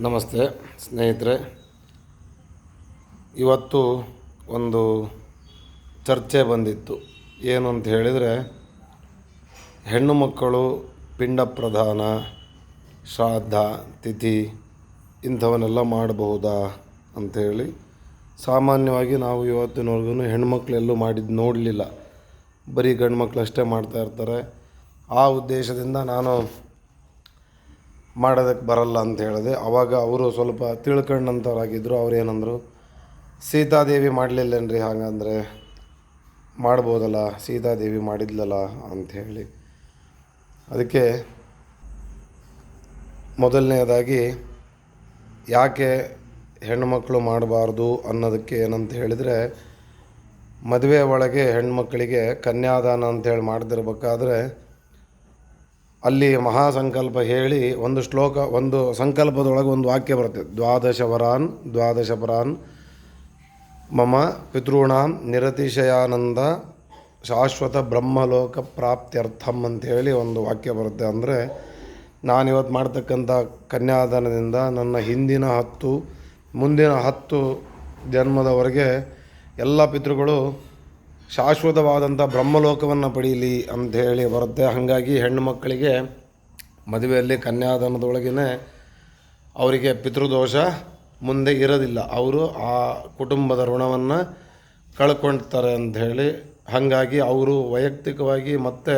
ನಮಸ್ತೆ ಸ್ನೇಹಿತರೆ. ಇವತ್ತು ಒಂದು ಚರ್ಚೆ ಬಂದಿತ್ತು. ಏನು ಅಂತ ಹೇಳಿದರೆ, ಹೆಣ್ಣು ಮಕ್ಕಳು ಪಿಂಡ ಪ್ರಧಾನ, ಶ್ರಾದ್ದ, ತಿಥಿ ಇಂಥವನ್ನೆಲ್ಲ ಮಾಡಬಹುದಾ ಅಂಥೇಳಿ ಸಾಮಾನ್ಯವಾಗಿ ನಾವು ಇವತ್ತಿನವರೆಗೂ ಹೆಣ್ಮಕ್ಳೆಲ್ಲೂ ಮಾಡಿದ್ದು ನೋಡಲಿಲ್ಲ. ಬರೀ ಗಂಡು ಮಕ್ಕಳಷ್ಟೇ ಮಾಡ್ತಾಯಿರ್ತಾರೆ ಆ ಉದ್ದೇಶದಿಂದ ನಾನು ಮಾಡೋದಕ್ಕೆ ಬರಲ್ಲ ಅಂತ ಹೇಳಿದೆ. ಅವಾಗ ಅವರು ಸ್ವಲ್ಪ ತಿಳ್ಕೊಂಡಂಥವ್ರಾಗಿದ್ದರು ಅವ್ರು ಏನಂದರು ಸೀತಾದೇವಿ ಮಾಡಲಿಲ್ಲೇನ್ರಿ ಹಾಗಂದರೆ? ಮಾಡ್ಬೋದಲ್ಲ, ಸೀತಾದೇವಿ ಮಾಡಿದ್ಲಲ್ಲ ಅಂಥೇಳಿ ಅದಕ್ಕೆ ಮೊದಲನೆಯದಾಗಿ ಯಾಕೆ ಹೆಣ್ಣುಮಕ್ಕಳು ಮಾಡಬಾರ್ದು ಅನ್ನೋದಕ್ಕೆ ಏನಂತ ಹೇಳಿದರೆ, ಮದುವೆ ಒಳಗೆ ಹೆಣ್ಮಕ್ಕಳಿಗೆ ಕನ್ಯಾದಾನ ಅಂತೇಳಿ ಮಾಡ್ತಿರ್ಬೇಕಾದ್ರೆ ಅಲ್ಲಿ ಮಹಾಸಂಕಲ್ಪ ಹೇಳಿ ಒಂದು ಶ್ಲೋಕ, ಒಂದು ಸಂಕಲ್ಪದೊಳಗೆ ಒಂದು ವಾಕ್ಯ ಬರುತ್ತೆ. ದ್ವಾದಶ ವರಾನ್ ದ್ವಾದಶ ಪರಾನ್ ಮಮ ಪಿತೃಣಾಂ ನಿರತಿಶಯಾನಂದ ಶಾಶ್ವತ ಬ್ರಹ್ಮಲೋಕ ಪ್ರಾಪ್ತ್ಯರ್ಥಂ ಅಂಥೇಳಿ ಒಂದು ವಾಕ್ಯ ಬರುತ್ತೆ. ಅಂದರೆ ನಾನಿವತ್ತು ಮಾಡ್ತಕ್ಕಂಥ ಕನ್ಯಾದಾನದಿಂದ ನನ್ನ ಹಿಂದಿನ ಹತ್ತು, ಮುಂದಿನ ಹತ್ತು ಜನ್ಮದವರೆಗೆ ಎಲ್ಲ ಪಿತೃಗಳು ಶಾಶ್ವತವಾದಂಥ ಬ್ರಹ್ಮಲೋಕವನ್ನು ಪಡೀಲಿ ಅಂಥೇಳಿ ಬರುತ್ತೆ. ಹಾಗಾಗಿ ಹೆಣ್ಣು ಮಕ್ಕಳಿಗೆ ಮದುವೆಯಲ್ಲಿ ಕನ್ಯಾದಾನದೊಳಗೇ ಅವರಿಗೆ ಪಿತೃದೋಷ ಮುಂದೆ ಇರೋದಿಲ್ಲ. ಅವರು ಆ ಕುಟುಂಬದ ಋಣವನ್ನು ಕಳ್ಕೊಳ್ತಾರೆ ಅಂಥೇಳಿ ಹಾಗಾಗಿ ಅವರು ವೈಯಕ್ತಿಕವಾಗಿ ಮತ್ತೆ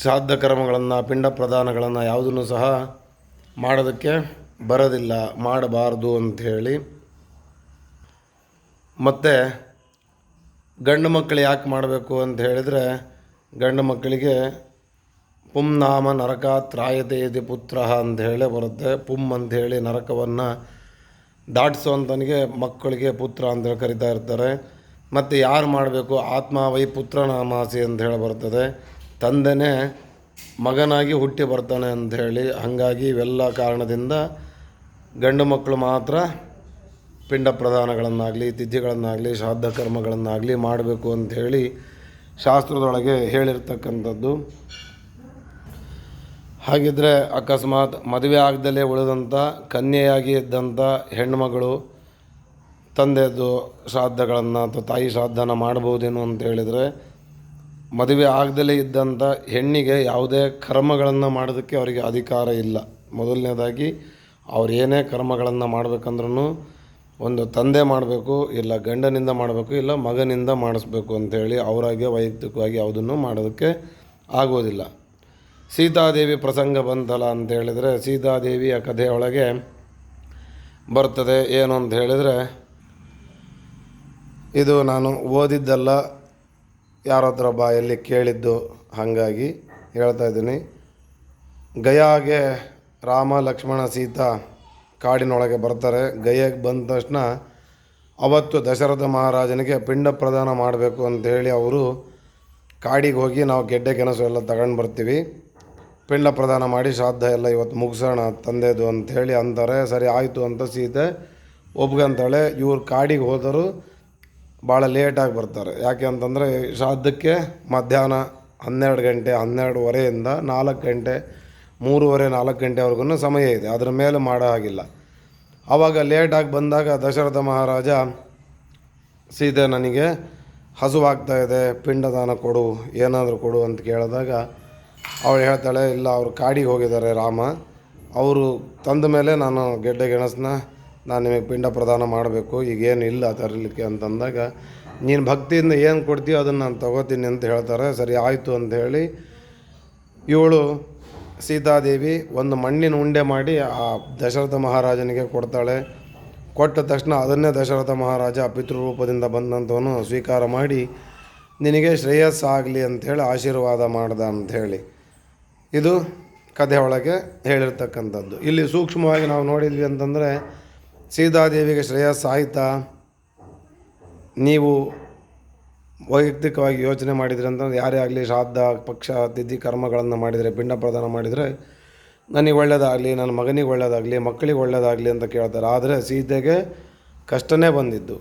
ಶ್ರಾದ್ದ ಕರ್ಮಗಳನ್ನು, ಪಿಂಡ ಪ್ರದಾನಗಳನ್ನು ಯಾವುದನ್ನು ಸಹ ಮಾಡೋದಕ್ಕೆ ಬರೋದಿಲ್ಲ, ಮಾಡಬಾರ್ದು ಅಂಥೇಳಿ ಮತ್ತು ಗಂಡು ಮಕ್ಕಳು ಯಾಕೆ ಮಾಡಬೇಕು ಅಂತ ಹೇಳಿದರೆ, ಗಂಡು ಮಕ್ಕಳಿಗೆ ಪುಂ ನಾಮ ನರಕ ತ್ರಾಯತೆ ಇತಿ ಪುತ್ರ ಅಂತ ಹೇಳೇ ಬರುತ್ತೆ. ಪುಂ ಅಂಥೇಳಿ ನರಕವನ್ನು ದಾಟಿಸುವಂತನಿಗೆ ಮಕ್ಕಳಿಗೆ ಪುತ್ರ ಅಂತೇಳಿ ಕರಿತಾ ಇರ್ತಾರೆ. ಮತ್ತು ಯಾರು ಮಾಡಬೇಕು? ಆತ್ಮ ವೈ ಪುತ್ರ ನಾಮಾಸಿ ಅಂತ ಹೇಳಿ ಬರ್ತದೆ. ತಂದೆನೇ ಮಗನಾಗಿ ಹುಟ್ಟಿ ಬರ್ತಾನೆ ಅಂಥೇಳಿ ಹಾಗಾಗಿ ಇವೆಲ್ಲ ಕಾರಣದಿಂದ ಗಂಡು ಮಕ್ಕಳು ಮಾತ್ರ ಪಿಂಡ ಪ್ರದಾನಗಳನ್ನಾಗಲಿ ತಿಥಿಗಳನ್ನಾಗಲಿ, ಶ್ರಾದ್ದ ಕರ್ಮಗಳನ್ನಾಗಲಿ ಮಾಡಬೇಕು ಅಂಥೇಳಿ ಶಾಸ್ತ್ರದೊಳಗೆ ಹೇಳಿರ್ತಕ್ಕಂಥದ್ದು. ಹಾಗಿದ್ದರೆ ಅಕಸ್ಮಾತ್ ಮದುವೆ ಆಗದಲ್ಲೇ ಉಳಿದಂಥ, ಕನ್ಯೆಯಾಗಿ ಇದ್ದಂಥ ಹೆಣ್ಮಗಳು, ತಂದೆದು ಶ್ರಾದ್ದಗಳನ್ನು ಅಥವಾ ತಾಯಿ ಶ್ರಾದ್ದನ ಮಾಡ್ಬೋದೇನೋ ಅಂತ ಹೇಳಿದರೆ, ಮದುವೆ ಆಗದಲ್ಲೇ ಇದ್ದಂಥ ಹೆಣ್ಣಿಗೆ ಯಾವುದೇ ಕರ್ಮಗಳನ್ನು ಮಾಡೋದಕ್ಕೆ ಅವರಿಗೆ ಅಧಿಕಾರ ಇಲ್ಲ. ಮೊದಲನೇದಾಗಿ, ಅವ್ರು ಏನೇ ಕರ್ಮಗಳನ್ನು ಮಾಡ್ಬೇಕಂದ್ರೂ ಒಂದು ತಂದೆ ಮಾಡಬೇಕು, ಇಲ್ಲ ಗಂಡನಿಂದ ಮಾಡಬೇಕು, ಇಲ್ಲ ಮಗನಿಂದ ಮಾಡಿಸ್ಬೇಕು ಅಂಥೇಳಿ ಅವರಾಗೆ ವೈಯಕ್ತಿಕವಾಗಿ ಯಾವುದನ್ನು ಮಾಡೋದಕ್ಕೆ ಆಗೋದಿಲ್ಲ. ಸೀತಾದೇವಿ ಪ್ರಸಂಗ ಬಂತಲ್ಲ ಅಂತ ಹೇಳಿದರೆ, ಸೀತಾದೇವಿಯ ಕಥೆಯೊಳಗೆ ಬರ್ತದೆ, ಏನು ಅಂತ ಹೇಳಿದರೆ, ಇದು ನಾನು ಓದಿದ್ದಲ್ಲ, ಯಾರತ್ರ ಬಾಯಲ್ಲಿ ಕೇಳಿದ್ದು ಹಾಗಾಗಿ ಹೇಳ್ತಾ ಇದ್ದೀನಿ. ಗಯಾಗೆ ರಾಮ, ಲಕ್ಷ್ಮಣ, ಸೀತಾ ಕಾಡಿನೊಳಗೆ ಬರ್ತಾರೆ. ಗಯಕ್ಕೆ ಬಂದ ತಕ್ಷಣ ಅವತ್ತು ದಶರಥ ಮಹಾರಾಜನಿಗೆ ಪಿಂಡ ಪ್ರದಾನ ಮಾಡಬೇಕು ಅಂತೇಳಿ ಅವರು ಕಾಡಿಗೆ ಹೋಗಿ ನಾವು ಗೆಡ್ಡೆ ಕೆನಸು ಎಲ್ಲ ತಗೊಂಡು ಬರ್ತೀವಿ. ಪಿಂಡ ಪ್ರದಾನ ಮಾಡಿ ಶ್ರಾದ್ದ ಎಲ್ಲ ಇವತ್ತು ಮುಗಿಸೋಣ ತಂದೆದು ಅಂಥೇಳಿ ಅಂತಾರೆ. ಸರಿ, ಆಯಿತು ಅಂತ ಸೀತೆ ಒಪ್ಕೊಂತಾಳೆ. ಇವ್ರು ಕಾಡಿಗೆ ಹೋದರು ಭಾಳ ಲೇಟಾಗಿ ಬರ್ತಾರೆ. ಯಾಕೆ ಅಂತಂದರೆ ಶ್ರಾದ್ದಕ್ಕೆ ಮಧ್ಯಾಹ್ನ ಹನ್ನೆರಡು ಗಂಟೆ, ಹನ್ನೆರಡುವರೆಯಿಂದ ನಾಲ್ಕು ಗಂಟೆ ಮೂರುವರೆ, ನಾಲ್ಕು ಗಂಟೆವರೆಗೂ ಸಮಯ ಇದೆ. ಅದರ ಮೇಲೆ ಮಾಡೋ ಹಾಗಿಲ್ಲ. ಆವಾಗ ಲೇಟಾಗಿ ಬಂದಾಗ ದಶರಥ ಮಹಾರಾಜ ಸೀತೆ ನನಗೆ ಹಸುವಾಗ್ತಾ ಇದೆ, ಪಿಂಡದಾನ ಕೊಡು, ಏನಾದರೂ ಕೊಡು ಅಂತ ಕೇಳಿದಾಗ ಅವಳು ಹೇಳ್ತಾಳೆ, ಇಲ್ಲ, ಅವರು ಕಾಡಿಗೆ ಹೋಗಿದ್ದಾರೆ ರಾಮ. ಅವರು ತಂದ ಮೇಲೆ ನಾನು ಗೆಡ್ಡೆ ಗೆಣಸನ್ನ ನಾನು ನಿಮಗೆ ಪಿಂಡ ಪ್ರದಾನ ಮಾಡಬೇಕು, ಈಗೇನು ಇಲ್ಲ ತರಲಿಕ್ಕೆ ಅಂತಂದಾಗ, ನೀನು ಭಕ್ತಿಯಿಂದ ಏನು ಕೊಡ್ತೀಯೋ ಅದನ್ನು ನಾನು ತಗೋತೀನಿ ಅಂತ ಹೇಳ್ತಾರೆ. ಸರಿ, ಆಯಿತು ಅಂತ ಹೇಳಿ ಇವಳು ಸೀತಾದೇವಿ ಒಂದು ಮಣ್ಣಿನ ಉಂಡೆ ಮಾಡಿ ಆ ದಶರಥ ಮಹಾರಾಜನಿಗೆ ಕೊಡ್ತಾಳೆ. ಕೊಟ್ಟ ತಕ್ಷಣ ಅದನ್ನೇ ದಶರಥ ಮಹಾರಾಜ ಪಿತೃರೂಪದಿಂದ ಬಂದಂಥವನು ಸ್ವೀಕಾರ ಮಾಡಿ, ನಿನಗೆ ಶ್ರೇಯಸ್ಸಾಗಲಿ ಅಂಥೇಳಿ ಆಶೀರ್ವಾದ ಮಾಡ್ದ ಅಂಥೇಳಿ. ಇದು ಕಥೆ ಒಳಗೆ ಹೇಳಿರ್ತಕ್ಕಂಥದ್ದು. ಇಲ್ಲಿ ಸೂಕ್ಷ್ಮವಾಗಿ ನಾವು ನೋಡಿದ್ವಿ ಅಂತಂದರೆ, ಸೀತಾದೇವಿಗೆ ಶ್ರೇಯಸ್ಸಾಯ್ತಾ? ನೀವು ವೈಯಕ್ತಿಕವಾಗಿ ಯೋಚನೆ ಮಾಡಿದರೆ ಅಂತಂದ್ರೆ ಯಾರೇ ಆಗಲಿ ಶ್ರಾದ್ದ, ಪಕ್ಷ, ತಿಥಿ, ಕರ್ಮಗಳನ್ನು ಮಾಡಿದರೆ, ಪಿಂಡ ಪ್ರದಾನ ಮಾಡಿದರೆ ನನಗೆ ಒಳ್ಳೆಯದಾಗಲಿ, ನನ್ನ ಮಗನಿಗೆ ಒಳ್ಳೆಯದಾಗಲಿ, ಮಕ್ಕಳಿಗೆ ಒಳ್ಳೆಯದಾಗಲಿ ಅಂತ ಕೇಳ್ತಾರೆ. ಆದರೆ ಸೀತೆಗೆ ಕಷ್ಟನೇ ಬಂದಿದ್ದು.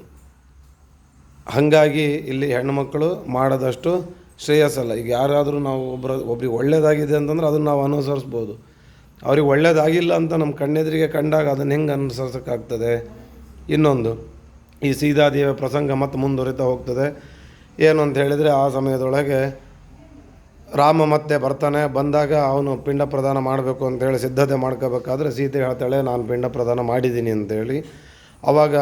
ಹಾಗಾಗಿ ಇಲ್ಲಿ ಹೆಣ್ಣುಮಕ್ಕಳು ಮಾಡದಷ್ಟು ಶ್ರೇಯಸ್ಸಲ್ಲ. ಈಗ ಯಾರಾದರೂ ನಾವು ಒಬ್ಬರ ಒಬ್ರಿಗೆ ಒಳ್ಳೆಯದಾಗಿದೆ ಅಂತಂದ್ರೆ ಅದನ್ನು ನಾವು ಅನುಸರಿಸ್ಬೋದು. ಅವ್ರಿಗೆ ಒಳ್ಳೇದಾಗಿಲ್ಲ ಅಂತ ನಮ್ಮ ಕಣ್ಣೆದುರಿಗೆ ಕಂಡಾಗ ಅದನ್ನು ಹೆಂಗೆ ಅನುಸರಿಸೋಕ್ಕಾಗ್ತದೆ? ಇನ್ನೊಂದು, ಈ ಸೀತಾದೇವಿಯ ಪ್ರಸಂಗ ಮತ್ತೆ ಮುಂದುವರಿತಾ ಹೋಗ್ತದೆ. ಏನು ಅಂತ ಹೇಳಿದರೆ ಆ ಸಮಯದೊಳಗೆ ರಾಮ ಮತ್ತೆ ಬರ್ತಾನೆ. ಬಂದಾಗ ಅವನು ಪಿಂಡ ಪ್ರದಾನ ಮಾಡಬೇಕು ಅಂತೇಳಿ ಸಿದ್ಧತೆ ಮಾಡ್ಕೋಬೇಕಾದ್ರೆ ಸೀತೆ ಹೇಳ್ತಾಳೆ, ನಾನು ಪಿಂಡ ಪ್ರದಾನ ಮಾಡಿದ್ದೀನಿ ಅಂತೇಳಿ ಅವಾಗ,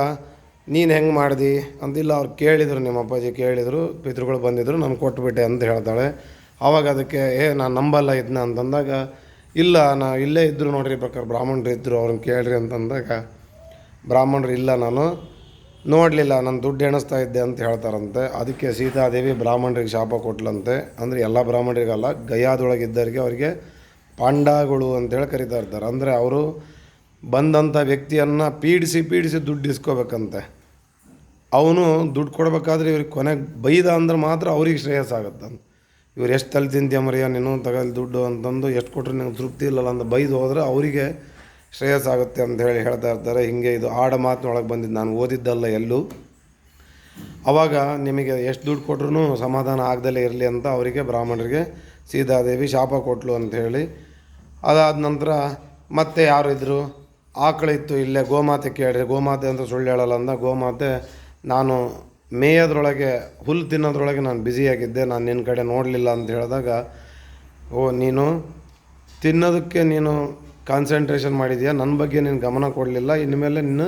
ನೀನು ಹೆಂಗೆ ಮಾಡಿದಿ? ಅಂತಿಲ್ಲ ಅವ್ರು ಕೇಳಿದರು, ನಿಮ್ಮ ಅಪ್ಪಾಜಿ ಕೇಳಿದರು, ಪಿತೃಗಳು ಬಂದಿದ್ದರು ನಾನು ಕೊಟ್ಬಿಟ್ಟೆ ಅಂತ ಹೇಳ್ತಾಳೆ. ಆವಾಗ ಅದಕ್ಕೆ, ಏ, ನಾನು ನಂಬಲ್ಲ ಇದನ್ನ ಅಂತಂದಾಗ, ಇಲ್ಲ, ನಾ ಇಲ್ಲೇ ಇದ್ದರು ನೋಡ್ರಿ ಪ್ರಕಾರ ಬ್ರಾಹ್ಮಣರು ಇದ್ದರು ಅವ್ರನ್ನ ಕೇಳ್ರಿ ಅಂತಂದಾಗ, ಬ್ರಾಹ್ಮಣರು ಇಲ್ಲ ನಾನು ನೋಡಲಿಲ್ಲ, ನಾನು ದುಡ್ಡು ಎಣಿಸ್ತಾ ಇದ್ದೆ ಅಂತ ಹೇಳ್ತಾರಂತೆ. ಅದಕ್ಕೆ ಸೀತಾದೇವಿ ಬ್ರಾಹ್ಮಣರಿಗೆ ಶಾಪ ಕೊಟ್ಲಂತೆ. ಅಂದರೆ ಎಲ್ಲ ಬ್ರಾಹ್ಮಣರಿಗಲ್ಲ, ಗಯಾದೊಳಗಿದ್ದವರಿಗೆ ಅವರಿಗೆ ಪಾಂಡಾಗಳು ಅಂತೇಳಿ ಕರಿತಾ ಇರ್ತಾರೆ. ಅಂದರೆ ಅವರು ಬಂದಂಥ ವ್ಯಕ್ತಿಯನ್ನು ಪೀಡಿಸಿ ಪೀಡಿಸಿ ದುಡ್ಡು ಇಸ್ಕೋಬೇಕಂತೆ. ಅವನು ದುಡ್ಡು ಕೊಡಬೇಕಾದ್ರೆ ಇವ್ರಿಗೆ ಕೊನೆಗೆ ಬೈದ ಅಂದ್ರೆ ಮಾತ್ರ ಅವ್ರಿಗೆ ಶ್ರೇಯಸ್ಸಾಗತ್ತಂತ ಇವ್ರು ಎಷ್ಟು ತಲೆ ತಿಂತೀಯ ಮರಿಯ ನೀನು ತಗೊಳ್ಳಿ ದುಡ್ಡು ಅಂತಂದು ಎಷ್ಟು ಕೊಟ್ಟರು ನಿಂಗೆ ತೃಪ್ತಿ ಇಲ್ಲಲ್ಲ ಅಂತ ಬೈದು ಹೋದರೆ ಅವರಿಗೆ ಶ್ರೇಯಸ್ಸಾಗುತ್ತೆ ಅಂತ ಹೇಳಿ ಹೇಳ್ತಾ ಇರ್ತಾರೆ. ಹೀಗೆ ಇದು ಆಡ ಮಾತಿನೊಳಗೆ ಬಂದಿದ್ದು ನಾನು ಓದಿದ್ದಲ್ಲ ಎಲ್ಲೂ. ಅವಾಗ ನಿಮಗೆ ಎಷ್ಟು ದುಡ್ಡು ಕೊಟ್ರೂ ಸಮಾಧಾನ ಆಗದಲ್ಲೇ ಇರಲಿ ಅಂತ ಅವರಿಗೆ ಬ್ರಾಹ್ಮಣರಿಗೆ ಸೀತಾದೇವಿ ಶಾಪ ಕೊಟ್ಲು ಅಂತ ಹೇಳಿ. ಅದಾದ ನಂತರ ಮತ್ತೆ ಯಾರು ಇದ್ದರು ಆಕಳಿತ್ತು ಇಲ್ಲೇ ಗೋಮಾತೆ ಕೇಳಿರಿ, ಗೋಮಾತೆ ಅಂತ ಸುಳ್ಳು ಹೇಳಲ್ಲ ಅಂದ ಗೋಮಾತೆ, ನಾನು ಮೇಯೋದ್ರೊಳಗೆ ಹುಲ್ಲು ತಿನ್ನೋದ್ರೊಳಗೆ ನಾನು ಬ್ಯುಸಿಯಾಗಿದ್ದೆ ನಾನು ನಿನ್ನ ಕಡೆ ನೋಡಲಿಲ್ಲ ಅಂತ ಹೇಳಿದಾಗ, ಓ ನೀನು ತಿನ್ನೋದಕ್ಕೆ ನೀನು ಕಾನ್ಸಂಟ್ರೇಷನ್ ಮಾಡಿದೆಯಾ? ನನ್ನ ಬಗ್ಗೆ ನೀನು ಗಮನ ಕೊಡಲಿಲ್ಲ. ಇನ್ಮೇಲೆ ನೀನು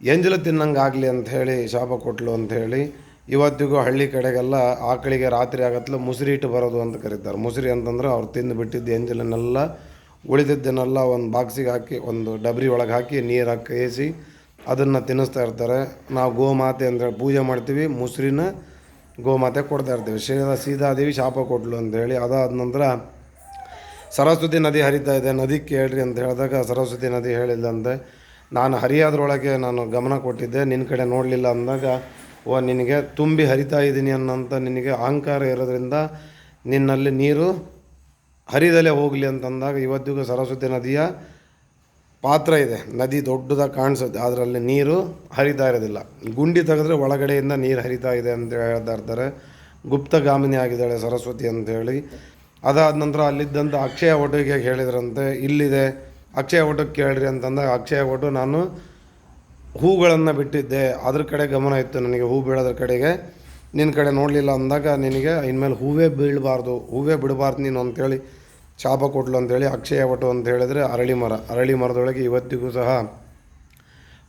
ಎಂಜಲು ತಿನ್ನಂಗೆ ಆಗಲಿ ಅಂತ ಹೇಳಿ, ಶಾಪ ಕೊಟ್ಲು ಅಂಥೇಳಿ ಇವತ್ತಿಗೂ ಹಳ್ಳಿ ಕಡೆಗೆಲ್ಲ ಆಕಳಿಗೆ ರಾತ್ರಿ ಆಗತ್ತಲ್ಲ ಮುಸುರಿ ಇಟ್ಟು ಬರೋದು ಅಂತ ಕರೀತಾರೆ. ಮುಸುರಿ ಅಂತಂದ್ರೆ ಅವ್ರು ತಿಂದು ಬಿಟ್ಟಿದ್ದು ಎಂಜಲನ್ನೆಲ್ಲ ಉಳಿದಿದ್ದನ್ನೆಲ್ಲ ಒಂದು ಬಾಕ್ಸಿಗೆ ಹಾಕಿ, ಒಂದು ಡಬ್ರಿ ಒಳಗೆ ಹಾಕಿ, ನೀರು ಹಾಕಿ, ಏಸಿ ಅದನ್ನು ತಿನ್ನಿಸ್ತಾ ಇರ್ತಾರೆ. ನಾವು ಗೋಮಾತೆ ಅಂತೇಳಿ ಪೂಜೆ ಮಾಡ್ತೀವಿ, ಮುಸ್ರಿನ ಗೋಮಾತೆ ಕೊಡ್ತಾ ಇರ್ತೀವಿ. ಶ್ರೀ ಸೀತಾದೇವಿ ಶಾಪ ಕೊಟ್ಲು ಅಂತೇಳಿ ಅದಾದ ನಂತರ ಸರಸ್ವತಿ ನದಿ ಹರಿತಾ ಇದೆ, ನದಿ ಕೇಳ್ರಿ ಅಂತ ಹೇಳಿದಾಗ ಸರಸ್ವತಿ ನದಿ ಹೇಳಿಲ್ಲ ಅಂದೆ. ನಾನು ಹರಿಯೋದ್ರೊಳಗೆ ನಾನು ಗಮನ ಕೊಟ್ಟಿದ್ದೆ ನಿನ್ನ ಕಡೆ ನೋಡಲಿಲ್ಲ ಅಂದಾಗ, ಓ, ನಿನಗೆ ತುಂಬಿ ಹರಿತಾ ಇದ್ದೀನಿ ಅನ್ನೋಂಥ ನಿನಗೆ ಅಹಂಕಾರ ಇರೋದ್ರಿಂದ ನಿನ್ನಲ್ಲಿ ನೀರು ಹರಿದಲೇ ಹೋಗಲಿ ಅಂತಂದಾಗ ಇವತ್ತಿಗೂ ಸರಸ್ವತಿ ನದಿಯ ಪಾತ್ರ ಇದೆ. ನದಿ ದೊಡ್ಡದಾಗಿ ಕಾಣಿಸುತ್ತೆ ಅದರಲ್ಲಿ ನೀರು ಹರಿತಾ ಇರೋದಿಲ್ಲ. ಗುಂಡಿ ತೆಗೆದ್ರೆ ಒಳಗಡೆಯಿಂದ ನೀರು ಹರಿತಾ ಇದೆ ಅಂತ ಹೇಳ್ತಾ ಇರ್ತಾರೆ. ಗುಪ್ತಗಾಮಿನಿ ಆಗಿದ್ದಾಳೆ ಸರಸ್ವತಿ ಅಂತೇಳಿ ಅದಾದ ನಂತರ ಅಲ್ಲಿದ್ದಂಥ ಅಕ್ಷಯ ಒಟ್ಟಿಗೆ ಹೇಳಿದ್ರಂತೆ, ಇಲ್ಲಿದೆ, ಅಕ್ಷಯ ಓಟಕ್ಕೆ ಕೇಳ್ರಿ ಅಂತಂದಾಗ ಅಕ್ಷಯ ಒಟ್ಟು ನಾನು ಹೂಗಳನ್ನು ಬಿಟ್ಟಿದ್ದೆ, ಅದ್ರ ಕಡೆ ಗಮನ ಇತ್ತು ನನಗೆ, ಹೂ ಬೀಳೋದ್ರ ಕಡೆಗೆ. ನಿನ್ನ ಕಡೆ ನೋಡಲಿಲ್ಲ ಅಂದಾಗ ನಿನಗೆ ಇನ್ಮೇಲೆ ಹೂವೇ ಬೀಳಬಾರ್ದು, ಹೂವೇ ಬಿಡಬಾರ್ದು ನೀನು ಅಂತೇಳಿ ಶಾಪ ಕೊಟ್ಲು ಅಂತೇಳಿ ಅಕ್ಷಯ ವಟು ಅಂತ ಹೇಳಿದರೆ ಅರಳಿ ಮರ, ಅರಳಿ ಮರದೊಳಗೆ ಇವತ್ತಿಗೂ ಸಹ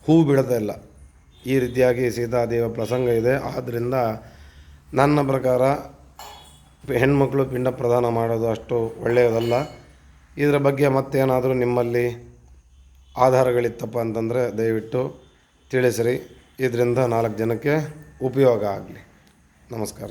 ಹೂ ಬಿಡೋದಿಲ್ಲ ಈ ರೀತಿಯಾಗಿ ಸೀತಾದೇವ ಪ್ರಸಂಗ ಇದೆ. ಆದ್ದರಿಂದ ನನ್ನ ಪ್ರಕಾರ ಹೆಣ್ಮಕ್ಳು ಪಿಂಡ ಪ್ರದಾನ ಮಾಡೋದು ಅಷ್ಟು ಒಳ್ಳೆಯದಲ್ಲ. ಇದರ ಬಗ್ಗೆ ಮತ್ತೇನಾದರೂ ನಿಮ್ಮಲ್ಲಿ ಆಧಾರಗಳಿತ್ತಪ್ಪ ಅಂತಂದರೆ ದಯವಿಟ್ಟು ತಿಳಿಸಿರಿ. ಇದರಿಂದ ನಾಲ್ಕು ಜನಕ್ಕೆ ಉಪಯೋಗ ಆಗಲಿ. ನಮಸ್ಕಾರ.